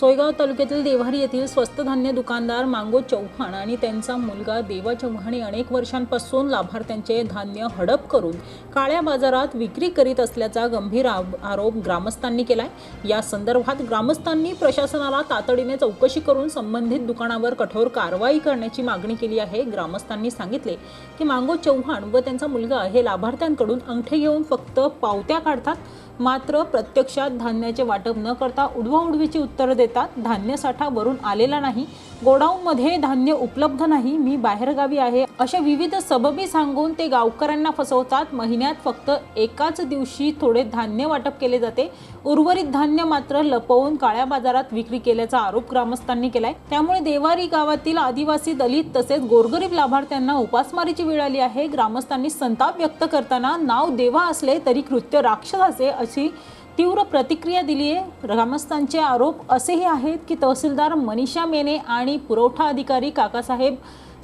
सोयगाव तालुक्यातील देवारी येथील स्वस्त धान्य दुकानदार मांगो चव्हाण आणि त्यांचा मुलगा देवा चव्हाण हे अनेक वर्षांपासून लाभार्थ्यांचे धान्य हडप करून काळ्या बाजारात विक्री करीत असल्याचा गंभीर आरोप ग्रामस्थांनी केलाय. या संदर्भात ग्रामस्थांनी प्रशासनाला तातडीने चौकशी करून संबंधित दुकानावर कठोर कारवाई करण्याची मागणी केली आहे. ग्रामस्थांनी सांगितले की मांगो चव्हाण व त्यांचा मुलगा हे लाभार्थ्यांकडून अंगठे घेऊन फक्त पावत्या काढतात. मात्र प्रत्यक्षात धान्याचे वाटप न करता उडवाउडवीची उत्तरं देतात. धान्य साठा वरून आलेला नाही. गोडाऊनमध्ये धान्य उपलब्ध नाही. मी बाहेरगावी आहे. अशा विविध सबबी सांगून ते गावकऱ्यांना फसवतात. महिन्यात फक्त एकाच दिवशी थोडे धान्य वाटप केले जाते. उर्वरित धान्य मात्र लपवून काळ्या बाजारात विक्री केल्याचा आरोप ग्रामस्थांनी केलाय. त्यामुळे देवारी गावातील आदिवासी दलित तसेच गोरगरीब लाभार्थ्यांना उपासमारीची वेळ आली आहे. ग्रामस्थांनी संताप व्यक्त करताना नाव देवा असले तरी कृत्य राक्षसाचे अशी तीव्र प्रतिक्रिया दिली आहे. ग्रामस्थांचे आरोप असेही आहेत की तहसीलदार मनीषा मेने आणि पुरवठा अधिकारी काकासाहेब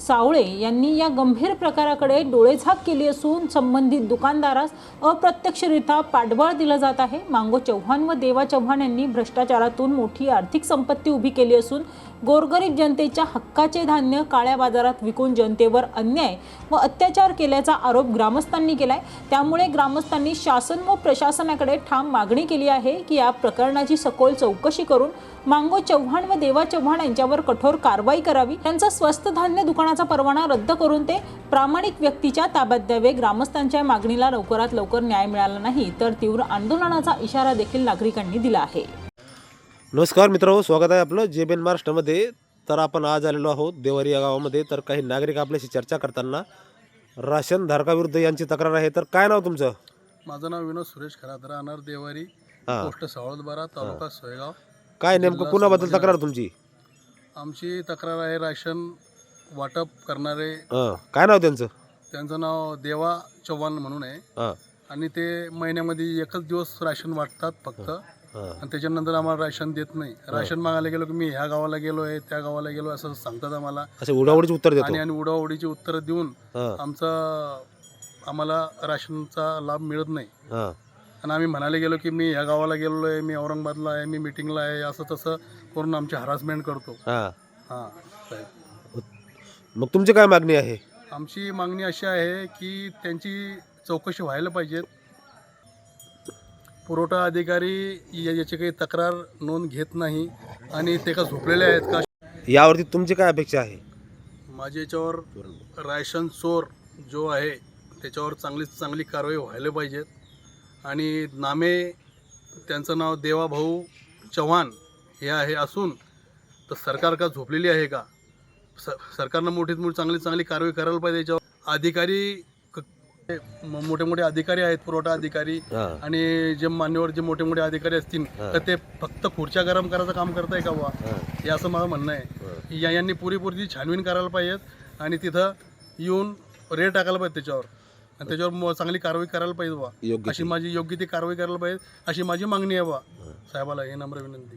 सावळे यांनी या गंभीर प्रकाराकडे डोळेझाक केली असून संबंधित दुकानदारास अप्रत्यक्षरित्या पाठबळ दिलं जात आहे. मांगो चव्हाण व देवा चव्हाण यांनी भ्रष्टाचारातून मोठी आर्थिक संपत्ती उभी केली असून गोरगरीब जनतेच्या हक्काचे धान्य काळ्या बाजारात विकून जनतेवर अन्याय व अत्याचार केल्याचा आरोप ग्रामस्थांनी केलाय. त्यामुळे ग्रामस्थांनी शासन व प्रशासनाकडे ठाम मागणी केली आहे की या प्रकरणाची सखोल चौकशी करून मांगो चव्हाण व देवा चव्हाण यांच्यावर कठोर कारवाई करावी. त्यांचं स्वस्त धान्य दुकानाचा परवाना रद्द करून ते प्रामाणिक व्यक्तीच्या ताब्यात द्यावे. ग्रामस्थांच्या मागणीला लवकरात लवकर न्याय मिळाला नाही तर तीव्र आंदोलनाचा इशारा देखील नागरिकांनी दिला आहे. नमस्कार मित्रांनो स्वागत आहे आपलं जे बेन महाराष्ट्रामध्ये. तर आपण आज आलेलो आहोत देवारी या गावामध्ये. तर काही नागरिक आपल्याशी चर्चा करताना राशन धारकाविरुद्ध यांची तक्रार आहे. तर काय नाव तुमचं? माझं नाव विनोद सुरेश खरात राहणार देवारी हां. पोस्ट सावळदबारा तालुका सोयगाव. काय नेमकं कुणाबद्दल तक्रार तुमची? आमची तक्रार आहे राशन वाटप करणारे काय नाव त्यांचं? त्यांचं नाव देवा चव्हाण म्हणून आहे. हां. आणि ते महिन्यामध्ये एकच दिवस राशन वाटतात फक्त. हां. आणि त्याच्यानंतर आम्हाला राशन देत नाही. राशन मागायला गेलो की मी ह्या गावाला गेलो आहे त्या गावाला गेलो असं सांगतात आम्हाला. असे उडावडीचे उत्तर आणि देतो. आणि उडावडीची उत्तरं देऊन हां. आमचा आम्हाला राशनचा लाभ मिळत नाही. हां. आणि आम्ही म्हणायला गेलो की मी ह्या गावाला गेलेलो आहे मी औरंगाबादला आहे मी मिटिंगला आहे असं तसं करून आमची हरासमेंट करतो. हां. हां. साहेब. मग तुमची काय मागणी आहे? आमची मागणी अशी आहे की त्यांची चौकशी व्हायला पाहिजे पुरवठा अधिकारी या- याची काही तक्रार नोंद घेत नाही आणि ते का झोपलेले आहेत का? यावरती तुमची काय अपेक्षा आहे? माझ्या याच्यावर राशन चोर जो आहे त्याच्यावर चांगली चांगली कारवाई व्हायला पाहिजेत. आणि नामे त्यांचं नाव देवाभाऊ चव्हाण हे आहे असून तर सरकार का झोपलेली आहे का? स सरकारनं मोठीत मोठी चांगली चांगली कारवाई करायला पाहिजे याच्यावर. अधिकारी मोठे मोठे अधिकारी आहेत पुरवठा अधिकारी आणि जे मान्यवर जे मोठे मोठे अधिकारी असतील. तर ते फक्त खुर्च्या गरम करायचं काम करताय का बुवा? हां. असं माझं म्हणणं आहे. या यांनी पुरेपूर छानबीन करायला पाहिजेत आणि तिथं येऊन रेट टाकायला पाहिजे त्याच्यावर. आणि त्याच्यावर चांगली कारवाई करायला पाहिजे बा अशी माझी योग्य ती कारवाई करायला पाहिजे अशी माझी मागणी आहे बा साहेबाला हे नम्र विनंती.